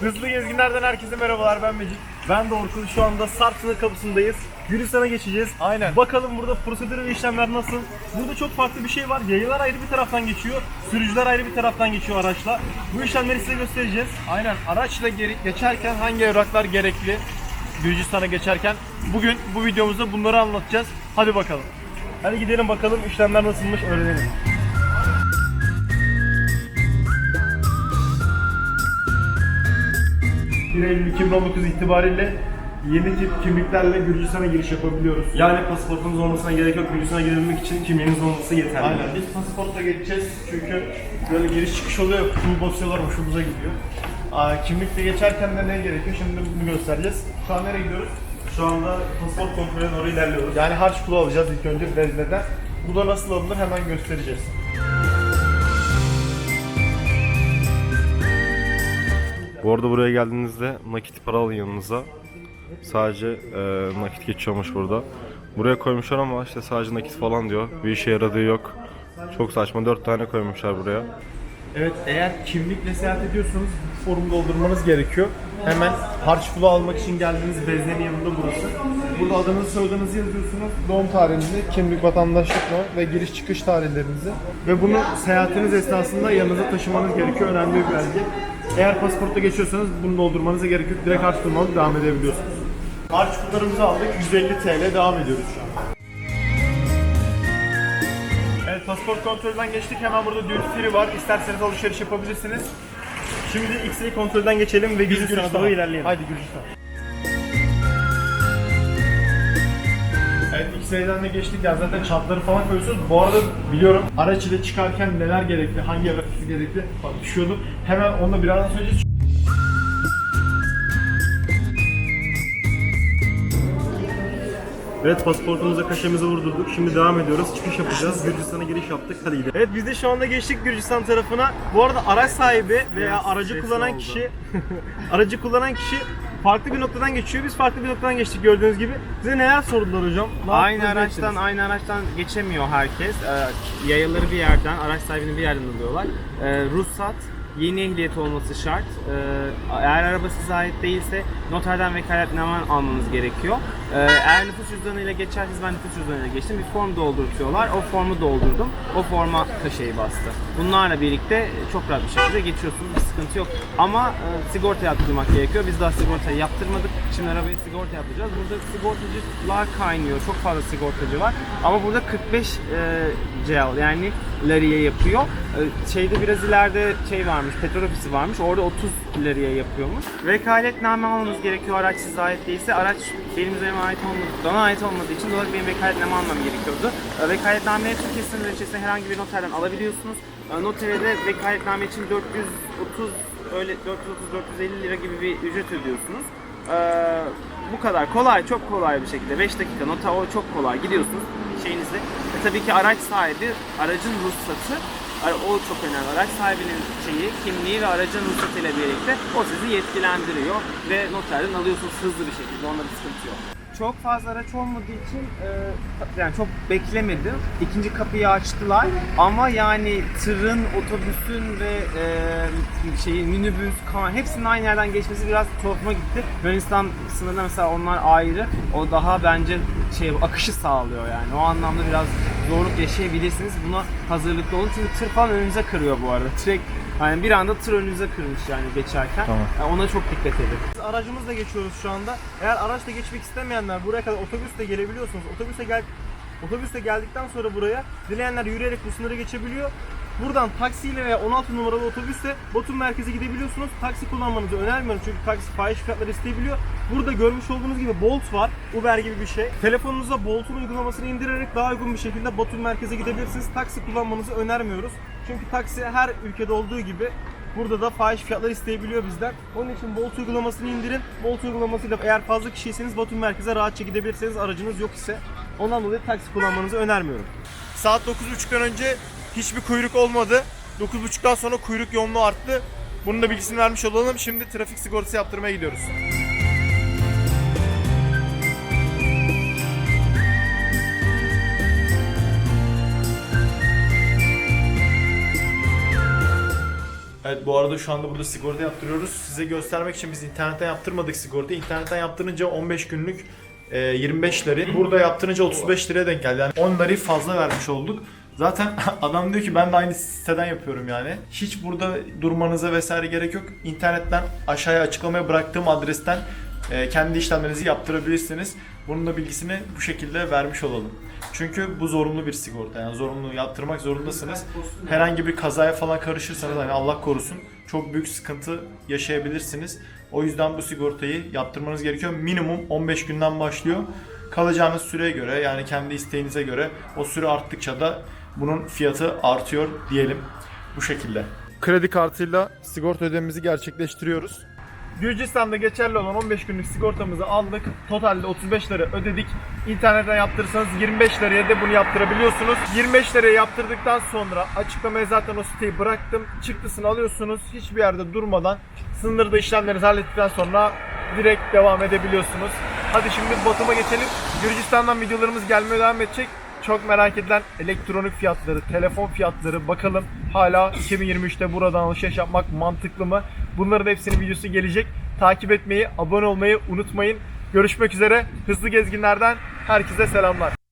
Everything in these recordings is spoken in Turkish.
Hızlı Gezginler'den herkese merhabalar ben Mecik. Ben de Orkun şu anda Sarp kapısındayız. Gürcistan'a geçeceğiz. Aynen. Bakalım burada prosedür ve işlemler nasıl? Burada çok farklı bir şey var. Yayalar ayrı bir taraftan geçiyor. Sürücüler ayrı bir taraftan geçiyor araçla. Bu işlemleri size göstereceğiz. Aynen. Araçla geri, geçerken hangi evraklar gerekli? Gürcistan'a geçerken bugün bu videomuzda bunları anlatacağız. Hadi bakalım. Hadi gidelim bakalım işlemler nasılmış öğrenelim. ...1 Eylül 2019 itibariyle yeni tip kimliklerle Gürcistan'a giriş yapabiliyoruz. Yani pasaportunuz olmasına gerek yok. Gürcistan'a girebilmek için kimliğiniz olması yeterli. Aynen. Biz pasaportla geçeceğiz çünkü böyle giriş çıkış oluyor. Kutumu basıyorlar hoşumuza gidiyor. Aa, kimlikle geçerken de ne gerekiyor? Şimdi bunu göstereceğiz. Şu an nereye gidiyoruz? Şu anda pasaport kontrolüne doğru ilerliyoruz. Yani harç pulu alacağız ilk önce vezneden. Bu da nasıl alınır hemen göstereceğiz. Bu arada buraya geldiğinizde nakit para alın yanınıza. Sadece e, nakit geçiyormuş burada. Buraya koymuşlar ama işte sadece nakit falan diyor. Bir işe yaradığı yok. Çok saçma. 4 tane koymuşlar buraya. Evet eğer kimlikle seyahat ediyorsanız formu doldurmanız gerekiyor. Hemen harç pulu almak için geldiğiniz veznenin yanında burası. Burada adınızı soyadınızı yazıyorsunuz. Doğum tarihinizi, kimlik vatandaşlık mı ve giriş çıkış tarihlerinizi. Ve bunu seyahatiniz esnasında yanınıza taşımanız gerekiyor. Önemli bir belge. Eğer pasaportla geçiyorsanız bunu doldurmanıza gerek yok. Direkt harç pulu alıp devam edebiliyorsunuz. Harç pullarımızı aldık. 150 TL devam ediyoruz şu an. Evet pasaport kontrolünden geçtik. Hemen burada duty free var. İsterseniz alışveriş yapabilirsiniz. Şimdi X-ray kontrolden geçelim ve Gürcistan'a doğru ilerleyelim. Haydi Gürcistan. X-ray'den de geçtik ya zaten çantları falan koyuyorsunuz. Bu arada biliyorum araç ile çıkarken neler gerekli, hangi evraklısı gerekli bak düşüyordu. Hemen onunla birazdan söyleyeceğiz. Evet pasaportumuza kaşemizi vurdurduk. Şimdi devam ediyoruz. Çıkış yapacağız. Gürcistan'a giriş yaptık. Hadi gidelim. Evet biz de şu anda geçtik Gürcistan tarafına. Bu arada araç sahibi veya aracı kullanan kişi aracı kullanan kişi farklı bir noktadan geçiyor. Biz farklı bir noktadan geçtik gördüğünüz gibi. Size neler sordular hocam? Ne Aynı araçtan ettiniz? aynı araçtan geçemiyor herkes. Ee, yayaları bir yerden, araç sahibini bir yerden alıyorlar. Ee, ruhsat, yeni ehliyet olması şart. Ee, eğer araba size ait değilse noterden vekaletname almanız gerekiyor. Ee, eğer nüfus cüzdanıyla geçerseniz ben nüfus cüzdanıyla geçtim. Bir form doldurtuyorlar. O formu doldurdum. O forma kaşeyi bastı. Bunlarla birlikte çok rahat bir şekilde geçiyorsunuz. Bir sıkıntı yok. Ama e, sigorta yaptırmak gerekiyor. Biz daha sigortayı yaptırmadık. Şimdi arabayı sigorta yapacağız. Burada sigortacılar kaynıyor. Çok fazla sigortacı var. Ama burada 45 e, CL yani lariye yapıyor. E, şeyde biraz ileride şey varmış, petrol ofisi varmış. Orada 30 lariye yapıyormuş. Vekaletname almanız gerekiyor araç size ait değilse. Araç benim üzerime ait olmadı, bana ait olmadığı için dolayı benim vekaletname almam gerekiyordu. E, vekaletnameyi Türkiye sınırları içerisinde herhangi bir noterden alabiliyorsunuz. E, notere de vekaletname için 430 öyle 430-450 lira gibi bir ücret ödüyorsunuz. Ee, bu kadar kolay, çok kolay bir şekilde 5 dakika nota o çok kolay gidiyorsunuz şeyinizi. E tabii ki araç sahibi, aracın ruhsatı o çok önemli. Araç sahibinin şeyi, kimliği ve aracın ruhsatıyla birlikte o sizi yetkilendiriyor ve noterden alıyorsunuz hızlı bir şekilde. Onda bir sıkıntı yok. Çok fazla araç olmadığı için e, yani çok beklemedim. İkinci kapıyı açtılar ama yani tırın, otobüsün ve e, şeyin minibüs, kamyon hepsinin aynı yerden geçmesi biraz tuhafıma gitti. Yunanistan sınırında mesela onlar ayrı. O daha bence şey akışı sağlıyor yani. O anlamda biraz zorluk yaşayabilirsiniz. Buna hazırlıklı olun çünkü tır falan önünüze kırıyor bu arada. Direkt yani bir anda tır önünüze kırmış yani geçerken. Yani ona çok dikkat edin. Biz aracımızla geçiyoruz şu anda. Eğer araçla geçmek istemeyenler buraya kadar otobüsle gelebiliyorsunuz. Otobüse gel otobüsle geldikten sonra buraya dileyenler yürüyerek bu sınırı geçebiliyor. Buradan taksiyle veya 16 numaralı otobüsle Batum merkeze gidebiliyorsunuz. Taksi kullanmanızı önermiyorum çünkü taksi fahiş fiyatları isteyebiliyor. Burada görmüş olduğunuz gibi Bolt var. Uber gibi bir şey. Telefonunuza Bolt'un uygulamasını indirerek daha uygun bir şekilde Batum merkeze gidebilirsiniz. Taksi kullanmanızı önermiyoruz. Çünkü taksi her ülkede olduğu gibi Burada da fahiş fiyatlar isteyebiliyor bizden. Onun için Bolt uygulamasını indirin. Bolt uygulamasıyla eğer fazla kişiyseniz Batum merkeze rahatça gidebilirsiniz. Aracınız yok ise ondan dolayı taksi kullanmanızı önermiyorum. Saat 9.30'dan önce hiçbir kuyruk olmadı. 9.30'dan sonra kuyruk yoğunluğu arttı. Bunun da bilgisini vermiş olalım. Şimdi trafik sigortası yaptırmaya gidiyoruz. Evet bu arada şu anda burada sigorta yaptırıyoruz. Size göstermek için biz internetten yaptırmadık sigorta. İnternetten yaptırınca 15 günlük e, 25 lira. Burada yaptırınca 35 liraya denk geldi. Yani 10 lirayı fazla vermiş olduk. Zaten adam diyor ki ben de aynı siteden yapıyorum yani. Hiç burada durmanıza vesaire gerek yok. İnternetten aşağıya açıklamaya bıraktığım adresten e, kendi işlemlerinizi yaptırabilirsiniz. Bunun da bilgisini bu şekilde vermiş olalım. Çünkü bu zorunlu bir sigorta. Yani zorunlu yaptırmak zorundasınız. Herhangi bir kazaya falan karışırsanız hani Allah korusun çok büyük sıkıntı yaşayabilirsiniz. O yüzden bu sigortayı yaptırmanız gerekiyor. Minimum 15 günden başlıyor. Kalacağınız süreye göre yani kendi isteğinize göre o süre arttıkça da bunun fiyatı artıyor diyelim. Bu şekilde. Kredi kartıyla sigorta ödememizi gerçekleştiriyoruz. Gürcistan'da geçerli olan 15 günlük sigortamızı aldık. Totalde 35 lira ödedik. İnternetten yaptırırsanız 25 liraya da bunu yaptırabiliyorsunuz. 25 liraya yaptırdıktan sonra açıklamaya zaten o siteyi bıraktım. Çıktısını alıyorsunuz. Hiçbir yerde durmadan sınırda işlemlerinizi hallettikten sonra direkt devam edebiliyorsunuz. Hadi şimdi Batum'a geçelim. Gürcistan'dan videolarımız gelmeye devam edecek. Çok merak edilen elektronik fiyatları, telefon fiyatları bakalım hala 2023'te buradan alışveriş yapmak mantıklı mı? Bunların hepsinin videosu gelecek. Takip etmeyi, abone olmayı unutmayın. Görüşmek üzere. Hızlı gezginlerden herkese selamlar.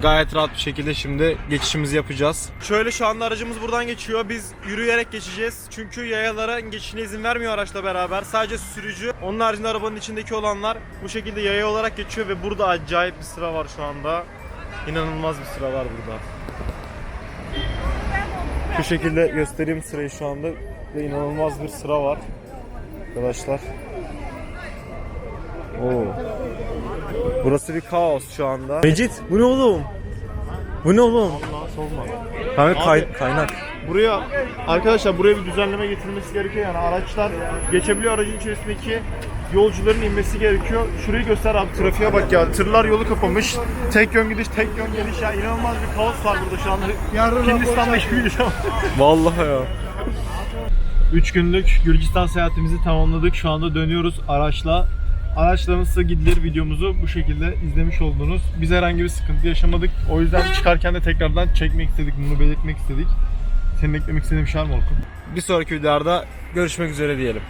Gayet rahat bir şekilde şimdi geçişimizi yapacağız. Şöyle şu anda aracımız buradan geçiyor. Biz yürüyerek geçeceğiz. Çünkü yayalara geçişine izin vermiyor araçla beraber. Sadece sürücü. Onun haricinde arabanın içindeki olanlar bu şekilde yaya olarak geçiyor ve burada acayip bir sıra var şu anda. İnanılmaz bir sıra var burada. Şu şekilde göstereyim sırayı şu anda ve inanılmaz bir sıra var. Arkadaşlar. Oo. Burası bir kaos şu anda. Mecit bu ne oğlum? Bu ne oğlum? Allah sorma. Kanka kay- kaynak. Buraya arkadaşlar buraya bir düzenleme getirilmesi gerekiyor yani araçlar geçebiliyor aracın içerisindeki yolcuların inmesi gerekiyor. Şurayı göster abi trafiğe bak ya tırlar yolu kapamış. Tek yön gidiş tek yön geliş ya inanılmaz bir kaos var burada şu anda. Hindistan'da hiçbir şey Vallahi ya. 3 günlük Gürcistan seyahatimizi tamamladık. Şu anda dönüyoruz araçla. Araçla nasıl gidilir videomuzu bu şekilde izlemiş oldunuz. Biz herhangi bir sıkıntı yaşamadık. O yüzden çıkarken de tekrardan çekmek istedik, bunu belirtmek istedik. Senin eklemek istediğin bir şey var mı Orkun? Bir sonraki videolarda görüşmek üzere diyelim.